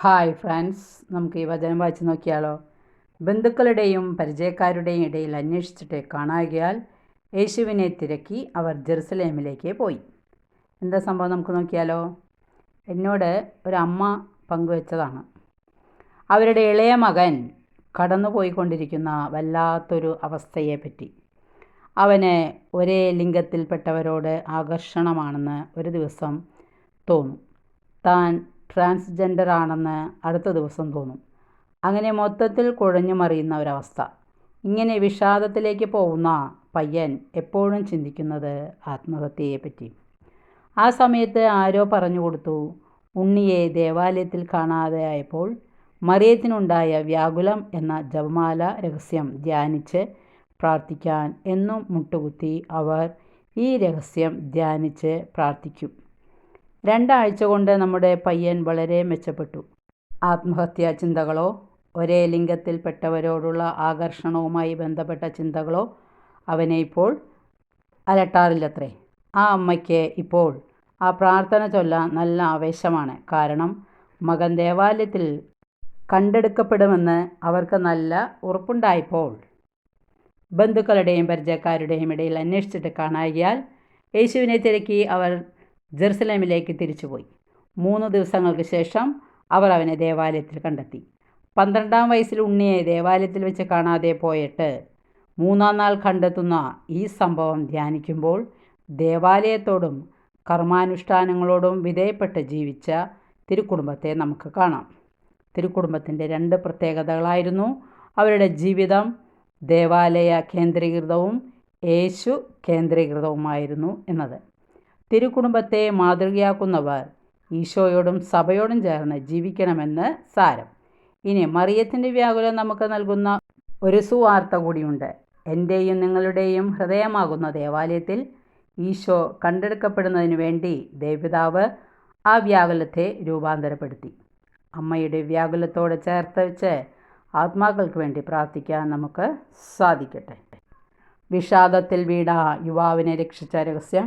Hi friends നമുക്ക് ഈ വചനം വായിച്ച് നോക്കിയാലോ? ബന്ധുക്കളുടെയും പരിചയക്കാരുടെയും ഇടയിൽ അന്വേഷിച്ചിട്ട് കാണാകിയാൽ യേശുവിനെ തിരക്കി അവർ ജെറുസലേമിലേക്ക് പോയി. എന്താ സംഭവം നമുക്ക് നോക്കിയാലോ? എന്നോട് ഒരമ്മ പങ്കുവെച്ചതാണ്. അവരുടെ ഇളയ മകൻ കടന്നു പോയിക്കൊണ്ടിരിക്കുന്ന വല്ലാത്തൊരു അവസ്ഥയെപ്പറ്റി. അവന് ഒരേ ലിംഗത്തിൽപ്പെട്ടവരോട് ആകർഷണമാണെന്ന് ഒരു ദിവസം തോന്നും. താൻ ട്രാൻസ്ജെൻഡർ ആണെന്ന് അടുത്ത ദിവസം തോന്നും. അങ്ങനെ മൊത്തത്തിൽ കുഴഞ്ഞു മറിയുന്ന ഒരവസ്ഥ. ഇങ്ങനെ വിഷാദത്തിലേക്ക് പോകുന്ന പയ്യൻ എപ്പോഴും ചിന്തിക്കുന്നത് ആത്മഹത്യയെപ്പറ്റി. ആ സമയത്ത് ആരോ പറഞ്ഞു കൊടുത്തു. ഉണ്ണിയെ ദേവാലയത്തിൽ കാണാതെ ആയപ്പോൾ മറിയത്തിനുണ്ടായ വ്യാകുലം എന്ന ജപമാല രഹസ്യം ധ്യാനിച്ച് പ്രാർത്ഥിക്കാൻ എന്നും മുട്ടുകുത്തി അവർ ഈ രഹസ്യം ധ്യാനിച്ച് പ്രാർത്ഥിക്കും. രണ്ടാഴ്ച കൊണ്ട് നമ്മുടെ പയ്യൻ വളരെ മെച്ചപ്പെട്ടു. ആത്മഹത്യാ ചിന്തകളോ ഒരേ ലിംഗത്തിൽപ്പെട്ടവരോടുള്ള ആകർഷണവുമായി ബന്ധപ്പെട്ട ചിന്തകളോ അവനെ ഇപ്പോൾ അലട്ടാറില്ലത്രേ. ആ അമ്മയ്ക്ക് ഇപ്പോൾ ആ പ്രാർത്ഥന ചൊല്ല നല്ല ആവേശമാണ്. കാരണം മകൻ ദേവാലയത്തിൽ കണ്ടെടുക്കപ്പെടുമെന്ന് അവർക്ക് നല്ല ഉറപ്പുണ്ടായപ്പോൾ ബന്ധുക്കളുടെയും പരിചയക്കാരുടെയും ഇടയിൽ അന്വേഷിച്ചിട്ട് കാണാകിയാൽ യേശുവിനെ തിരക്കി അവർ ജെറുസലേമിലേക്ക് തിരിച്ചുപോയി. മൂന്ന് ദിവസങ്ങൾക്ക് ശേഷം അവർ അവനെ ദേവാലയത്തിൽ കണ്ടെത്തി. പന്ത്രണ്ടാം വയസ്സിൽ ഉണ്ണിയെ ദേവാലയത്തിൽ വെച്ച് കാണാതെ പോയിട്ട് മൂന്നാം നാൾ കണ്ടെത്തുന്ന ഈ സംഭവം ധ്യാനിക്കുമ്പോൾ ദേവാലയത്തോടും കർമാനുഷ്ഠാനങ്ങളോടും വിധേയപ്പെട്ട് ജീവിച്ച തിരുക്കുടുംബത്തെ നമുക്ക് കാണാം. തിരുക്കുടുംബത്തിന്റെ രണ്ട് പ്രത്യേകതകളായിരുന്നു അവരുടെ ജീവിതം. ദേവാലയ കേന്ദ്രീകൃതവും യേശു കേന്ദ്രീകൃതവുമായിരുന്നു എന്നത്. തിരുക്കുടുംബത്തെ മാതൃകയാക്കുന്നവർ ഈശോയോടും സഭയോടും ചേർന്ന് ജീവിക്കണമെന്ന് സാരം. ഇനി മറിയത്തിന്റെ വ്യാകുലം നമുക്ക് നൽകുന്ന ഒരു സുവാർത്ത കൂടിയുണ്ട്. എന്റെയും നിങ്ങളുടെയും ഹൃദയമാകുന്ന ദേവാലയത്തിൽ ഈശോ കണ്ടെടുക്കപ്പെടുന്നതിന് വേണ്ടി ദേവിതാവ് ആ വ്യാകുലത്തെ രൂപാന്തരപ്പെടുത്തി. അമ്മയുടെ വ്യാകുലത്തോട് ചേർത്ത് വെച്ച് ആത്മാക്കൾക്ക് വേണ്ടി പ്രാർത്ഥിക്കാൻ നമുക്ക് സാധിക്കട്ടെ. വിഷാദത്തിൽ വീടാ യുവാവിനെ രക്ഷിച്ച രഹസ്യം